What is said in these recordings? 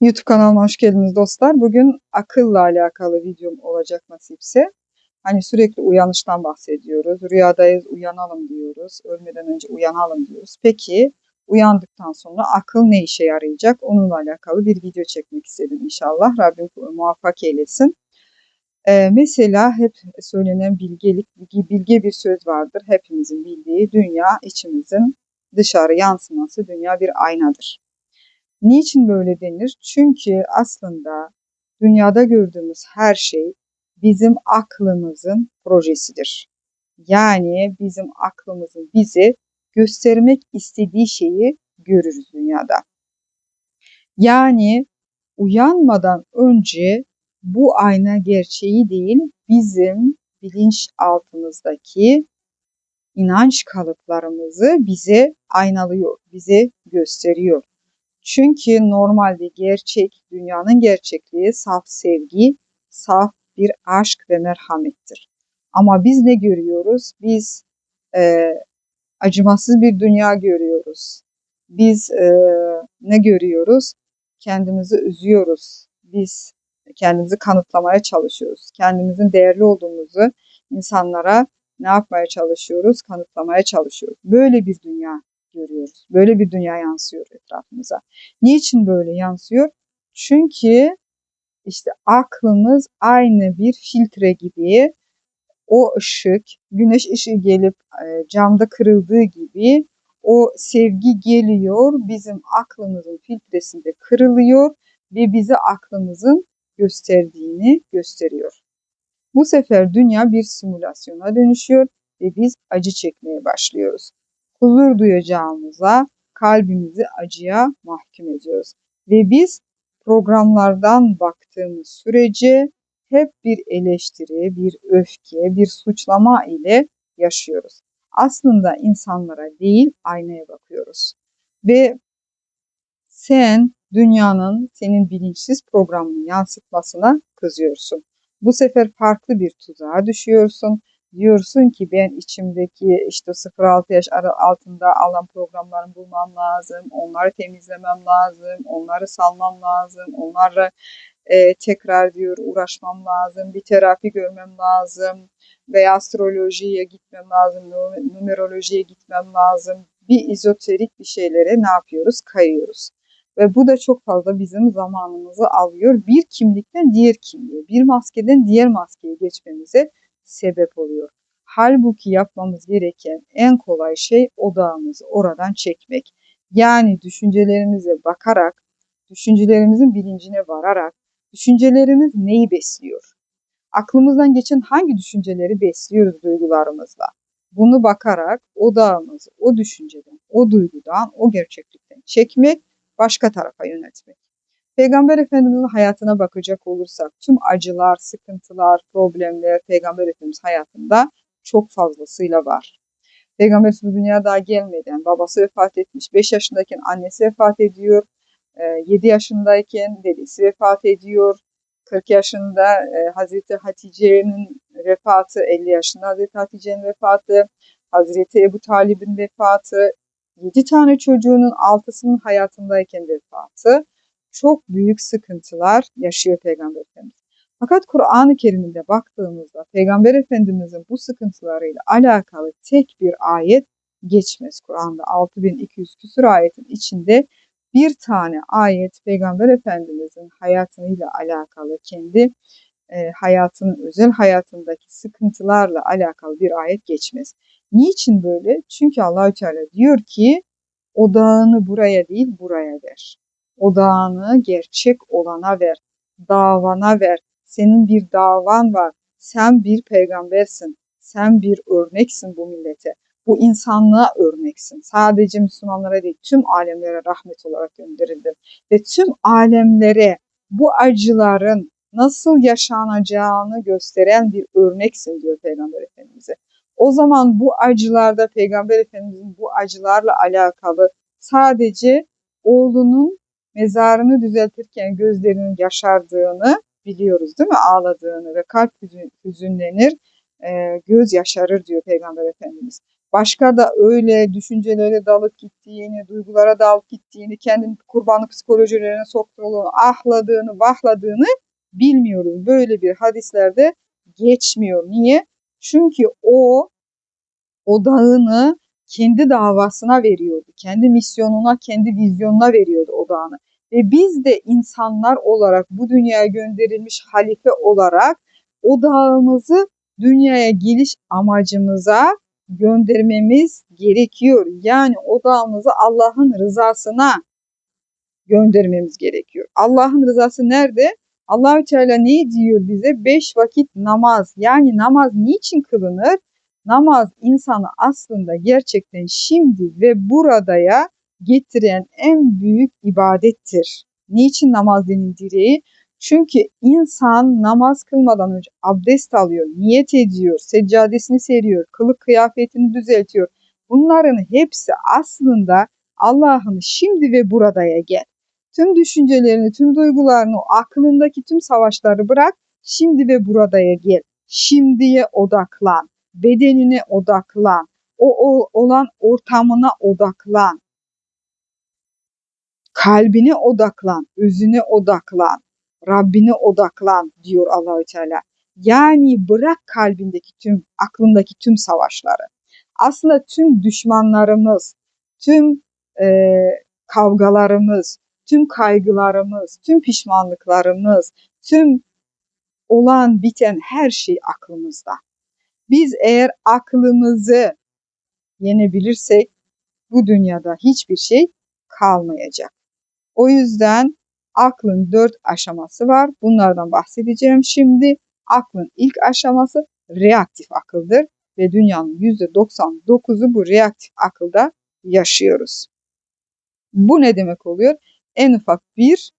YouTube kanalıma hoş geldiniz dostlar. Bugün akılla alakalı videom olacak nasipse. Hani sürekli uyanıştan bahsediyoruz. Rüyadayız, uyanalım diyoruz. Ölmeden önce uyanalım diyoruz. Peki uyandıktan sonra akıl ne işe yarayacak? Onunla alakalı bir video çekmek istedim inşallah. Rabbim muvaffak eylesin. Ee, mesela hep söylenen bilgelik, bilge bir söz vardır. Hepimizin bildiği dünya içimizin dışarı yansıması, dünya bir aynadır. Niçin böyle denir? Çünkü aslında dünyada gördüğümüz her şey bizim aklımızın projesidir. Yani bizim aklımızın bize göstermek istediği şeyi görürüz dünyada. Yani uyanmadan önce bu ayna gerçeği değil, bizim bilinç altımızdaki inanç kalıplarımızı bize aynalıyor, bize gösteriyor. Çünkü normalde gerçek, dünyanın gerçekliği saf sevgi, saf bir aşk ve merhamettir. Ama biz ne görüyoruz? Biz e, acımasız bir dünya görüyoruz. Biz e, ne görüyoruz? Kendimizi üzüyoruz. Biz kendimizi kanıtlamaya çalışıyoruz. Kendimizin değerli olduğumuzu insanlara ne yapmaya çalışıyoruz? Kanıtlamaya çalışıyoruz. Böyle bir dünya görüyoruz. Böyle bir dünya yansıyor etrafımıza. Niçin böyle yansıyor? Çünkü işte aklımız aynı bir filtre gibi o ışık, güneş ışığı gelip e, camda kırıldığı gibi o sevgi geliyor, bizim aklımızın filtresinde kırılıyor ve bize aklımızın gösterdiğini gösteriyor. Bu sefer dünya bir simülasyona dönüşüyor ve biz acı çekmeye başlıyoruz huzur duyacağımıza kalbimizi acıya mahkum ediyoruz. Ve biz programlardan baktığımız sürece hep bir eleştiri, bir öfke, bir suçlama ile yaşıyoruz. Aslında insanlara değil aynaya bakıyoruz. Ve sen dünyanın senin bilinçsiz programını yansıtmasına kızıyorsun. Bu sefer farklı bir tuzağa düşüyorsun diyorsun ki ben içimdeki işte 0-6 yaş altında alan programlarımı bulmam lazım, onları temizlemem lazım, onları salmam lazım, onlarla e, tekrar diyor uğraşmam lazım, bir terapi görmem lazım veya astrolojiye gitmem lazım, numerolojiye gitmem lazım. Bir izoterik bir şeylere ne yapıyoruz? Kayıyoruz. Ve bu da çok fazla bizim zamanımızı alıyor. Bir kimlikten diğer kimliğe, bir maskeden diğer maskeye geçmemize sebep oluyor. Halbuki yapmamız gereken en kolay şey odağımızı oradan çekmek. Yani düşüncelerimize bakarak, düşüncelerimizin bilincine vararak, düşüncelerimiz neyi besliyor? Aklımızdan geçen hangi düşünceleri besliyoruz duygularımızla? Bunu bakarak odağımızı o düşünceden, o duygudan, o gerçeklikten çekmek, başka tarafa yönetmek. Peygamber Efendimiz'in hayatına bakacak olursak tüm acılar, sıkıntılar, problemler Peygamber Efendimiz hayatında çok fazlasıyla var. Peygamber Efendimiz dünyaya daha gelmeden babası vefat etmiş, 5 yaşındayken annesi vefat ediyor, 7 e, yaşındayken dedesi vefat ediyor, 40 yaşında e, Hazreti Hatice'nin vefatı, 50 yaşında Hazreti Hatice'nin vefatı, Hazreti Ebu Talib'in vefatı, 7 tane çocuğunun altısının hayatındayken vefatı, çok büyük sıkıntılar yaşıyor Peygamber Efendimiz. Fakat Kur'an-ı Kerim'de baktığımızda Peygamber Efendimizin bu sıkıntılarıyla alakalı tek bir ayet geçmez. Kur'an'da 6200 küsur ayetin içinde bir tane ayet Peygamber Efendimizin hayatıyla alakalı kendi e, hayatının özel hayatındaki sıkıntılarla alakalı bir ayet geçmez. Niçin böyle? Çünkü Allahü Teala diyor ki odağını buraya değil buraya ver. Odağını gerçek olana ver. Davana ver. Senin bir davan var. Sen bir peygambersin. Sen bir örneksin bu millete. Bu insanlığa örneksin. Sadece Müslümanlara değil tüm alemlere rahmet olarak gönderildin. Ve tüm alemlere bu acıların nasıl yaşanacağını gösteren bir örneksin diyor Peygamber Efendimiz'e. O zaman bu acılarda Peygamber Efendimiz'in bu acılarla alakalı sadece oğlunun mezarını düzeltirken gözlerinin yaşardığını biliyoruz değil mi? Ağladığını ve kalp hüzünlenir, e, göz yaşarır diyor Peygamber Efendimiz. başka da öyle düşüncelere dalıp gittiğini, duygulara dalıp gittiğini, kendini kurbanlık psikolojilerine soktuğunu, ahladığını, vahladığını bilmiyoruz. Böyle bir hadislerde geçmiyor. Niye? Çünkü o odağını kendi davasına veriyordu. Kendi misyonuna, kendi vizyonuna veriyordu odağını. Ve biz de insanlar olarak bu dünyaya gönderilmiş halife olarak odağımızı dünyaya geliş amacımıza göndermemiz gerekiyor. Yani odağımızı Allah'ın rızasına göndermemiz gerekiyor. Allah'ın rızası nerede? Allahü Teala ne diyor bize? Beş vakit namaz. Yani namaz niçin kılınır? Namaz insanı aslında gerçekten şimdi ve buradaya getiren en büyük ibadettir. Niçin namaz denildiği? Çünkü insan namaz kılmadan önce abdest alıyor, niyet ediyor, seccadesini seriyor, kılık kıyafetini düzeltiyor. Bunların hepsi aslında Allah'ın şimdi ve buradaya gel. Tüm düşüncelerini, tüm duygularını, aklındaki tüm savaşları bırak, şimdi ve buradaya gel. Şimdiye odaklan, bedenine odaklan, o, o olan ortamına odaklan. Kalbine odaklan, özüne odaklan. Rabbine odaklan diyor Allahü Teala. Yani bırak kalbindeki tüm, aklındaki tüm savaşları. Aslında tüm düşmanlarımız, tüm e, kavgalarımız, tüm kaygılarımız, tüm pişmanlıklarımız, tüm olan biten her şey aklımızda. Biz eğer aklımızı yenebilirsek bu dünyada hiçbir şey kalmayacak. O yüzden aklın dört aşaması var. Bunlardan bahsedeceğim şimdi. Aklın ilk aşaması reaktif akıldır ve dünyanın %99'u bu reaktif akılda yaşıyoruz. Bu ne demek oluyor? En ufak bir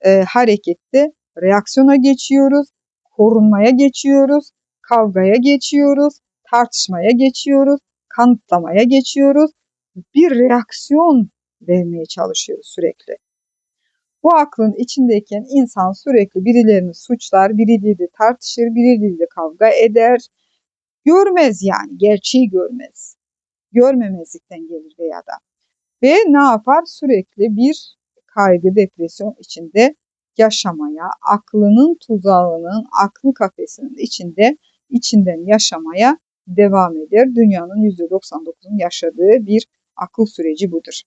e, harekette reaksiyona geçiyoruz, korunmaya geçiyoruz, kavgaya geçiyoruz, tartışmaya geçiyoruz, kanıtlamaya geçiyoruz. Bir reaksiyon vermeye çalışıyoruz sürekli. Bu aklın içindeyken insan sürekli birilerini suçlar, biriyle tartışır, biriyle kavga eder. Görmez yani, gerçeği görmez. Görmemezlikten gelir veya da. Ve ne yapar? Sürekli bir kaygı, depresyon içinde yaşamaya, aklının tuzağının, aklı kafesinin içinde içinden yaşamaya devam eder. Dünyanın %99'un yaşadığı bir akıl süreci budur.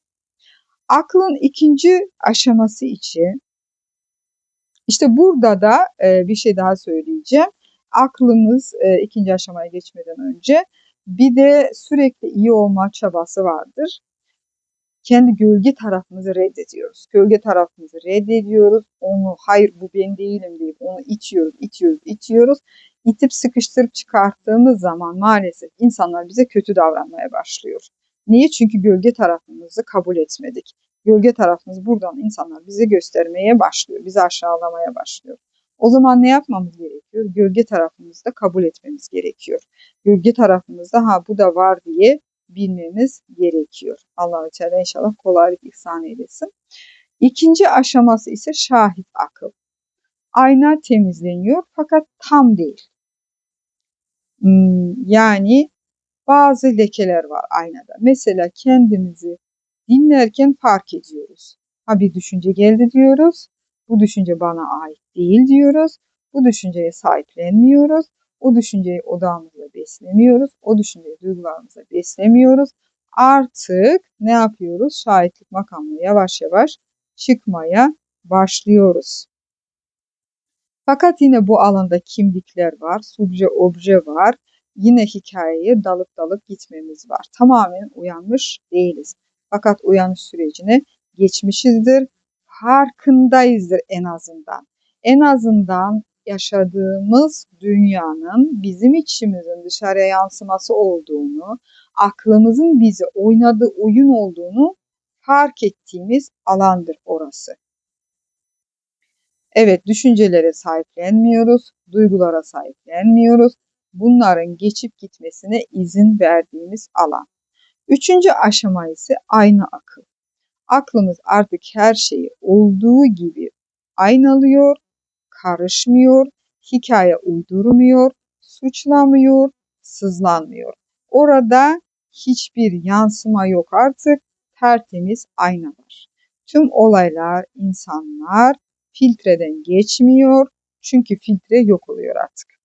Aklın ikinci aşaması için işte burada da e, bir şey daha söyleyeceğim. Aklımız e, ikinci aşamaya geçmeden önce bir de sürekli iyi olma çabası vardır. Kendi gölge tarafımızı reddediyoruz. Gölge tarafımızı reddediyoruz. Onu hayır bu ben değilim deyip onu itiyoruz, itiyoruz, itiyoruz. İtip sıkıştırıp çıkarttığımız zaman maalesef insanlar bize kötü davranmaya başlıyor. Niye? Çünkü gölge tarafımızı kabul etmedik. Gölge tarafımız buradan insanlar bize göstermeye başlıyor, bizi aşağılamaya başlıyor. O zaman ne yapmamız gerekiyor? Gölge tarafımızı da kabul etmemiz gerekiyor. Gölge tarafımızda ha bu da var diye bilmemiz gerekiyor. allah Teala inşallah kolaylık ihsan eylesin. İkinci aşaması ise şahit akıl. Ayna temizleniyor fakat tam değil. Hmm, yani bazı lekeler var aynada. Mesela kendimizi dinlerken fark ediyoruz. Ha bir düşünce geldi diyoruz. Bu düşünce bana ait değil diyoruz. Bu düşünceye sahiplenmiyoruz. O düşünceyi odağımızla beslemiyoruz. O düşünceyi duygularımızla beslemiyoruz. Artık ne yapıyoruz? Şahitlik makamına yavaş yavaş çıkmaya başlıyoruz. Fakat yine bu alanda kimlikler var, subje obje var. Yine hikayeye dalıp dalıp gitmemiz var. Tamamen uyanmış değiliz. Fakat uyanış sürecine geçmişizdir. Farkındayızdır en azından. En azından yaşadığımız dünyanın bizim içimizin dışarıya yansıması olduğunu, aklımızın bizi oynadığı oyun olduğunu fark ettiğimiz alandır orası. Evet, düşüncelere sahiplenmiyoruz, duygulara sahiplenmiyoruz. Bunların geçip gitmesine izin verdiğimiz alan. Üçüncü aşama ise aynı akıl. Aklımız artık her şeyi olduğu gibi aynalıyor, karışmıyor, hikaye uydurmuyor, suçlamıyor, sızlanmıyor. Orada hiçbir yansıma yok artık. Tertemiz ayna var. Tüm olaylar, insanlar filtreden geçmiyor. Çünkü filtre yok oluyor artık.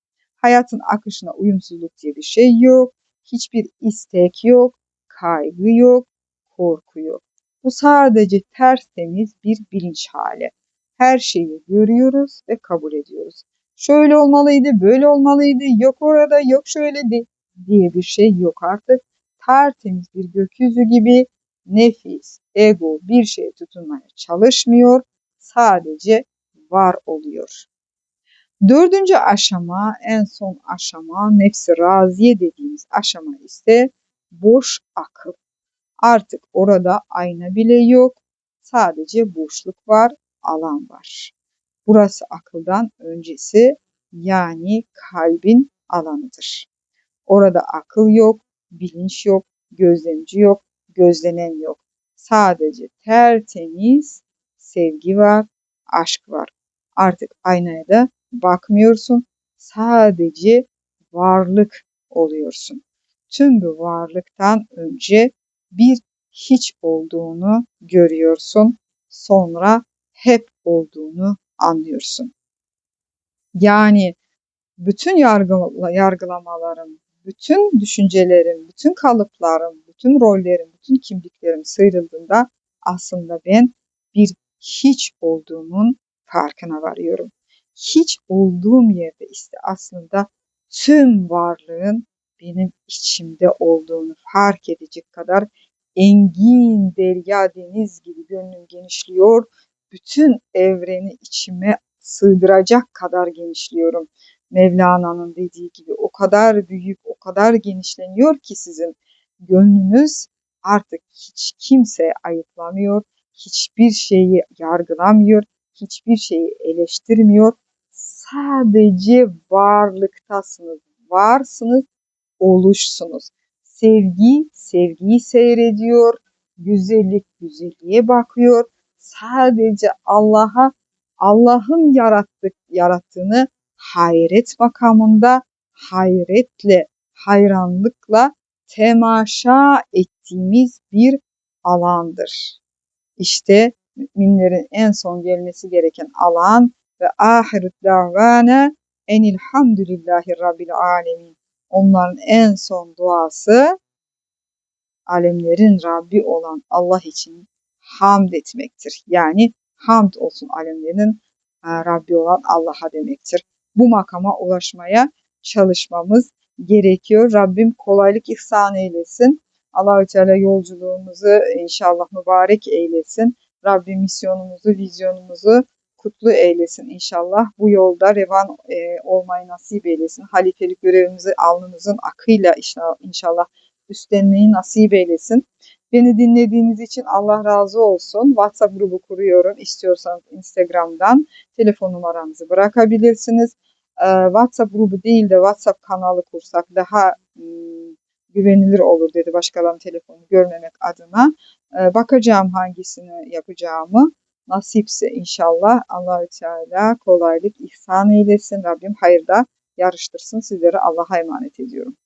Hayatın akışına uyumsuzluk diye bir şey yok. Hiçbir istek yok, kaygı yok, korku yok. Bu sadece tertemiz bir bilinç hali. Her şeyi görüyoruz ve kabul ediyoruz. Şöyle olmalıydı, böyle olmalıydı, yok orada, yok şöyle diye bir şey yok artık. Tertemiz bir gökyüzü gibi nefis, ego bir şeye tutunmaya çalışmıyor. Sadece var oluyor. Dördüncü aşama, en son aşama, nefsi raziye dediğimiz aşama ise boş akıl. Artık orada ayna bile yok. Sadece boşluk var, alan var. Burası akıldan öncesi yani kalbin alanıdır. Orada akıl yok, bilinç yok, gözlemci yok, gözlenen yok. Sadece tertemiz sevgi var, aşk var. Artık aynaya da bakmıyorsun. Sadece varlık oluyorsun. Tüm bu varlıktan önce bir hiç olduğunu görüyorsun. Sonra hep olduğunu anlıyorsun. Yani bütün yargı, yargılamalarım, bütün düşüncelerim, bütün kalıplarım, bütün rollerim, bütün kimliklerim sıyrıldığında aslında ben bir hiç olduğumun farkına varıyorum. Hiç olduğum yerde işte aslında tüm varlığın benim içimde olduğunu fark edecek kadar engin derya deniz gibi gönlüm genişliyor. Bütün evreni içime sığdıracak kadar genişliyorum. Mevlana'nın dediği gibi o kadar büyük, o kadar genişleniyor ki sizin gönlünüz artık hiç kimse ayıplamıyor, hiçbir şeyi yargılamıyor, hiçbir şeyi eleştirmiyor. Sadece varlıktasınız, varsınız, oluşsunuz. Sevgi, sevgiyi seyrediyor, güzellik, güzelliğe bakıyor. Sadece Allah'a, Allah'ın yarattık, yarattığını hayret makamında hayretle, hayranlıkla temaşa ettiğimiz bir alandır. İşte müminlerin en son gelmesi gereken alan ve ahirut davana enilhamdülillahi rabbil alemin. Onların en son duası alemlerin Rabbi olan Allah için hamd etmektir. Yani hamd olsun alemlerin e, Rabbi olan Allah'a demektir. Bu makama ulaşmaya çalışmamız gerekiyor. Rabbim kolaylık ihsan eylesin. Allahü Teala yolculuğumuzu inşallah mübarek eylesin. Rabbim misyonumuzu, vizyonumuzu kutlu eylesin inşallah. Bu yolda revan e, olmayı nasip eylesin. Halifelik görevimizi alnımızın akıyla inşallah üstlenmeyi nasip eylesin. Beni dinlediğiniz için Allah razı olsun. WhatsApp grubu kuruyorum. İstiyorsanız Instagram'dan telefon numaranızı bırakabilirsiniz. Ee, WhatsApp grubu değil de WhatsApp kanalı kursak daha güvenilir olur dedi başkalarının telefonu görmemek adına. Ee, bakacağım hangisini yapacağımı. Nasipse inşallah Allahü Teala kolaylık ihsan eylesin. Rabbim hayırda yarıştırsın. Sizleri Allah'a emanet ediyorum.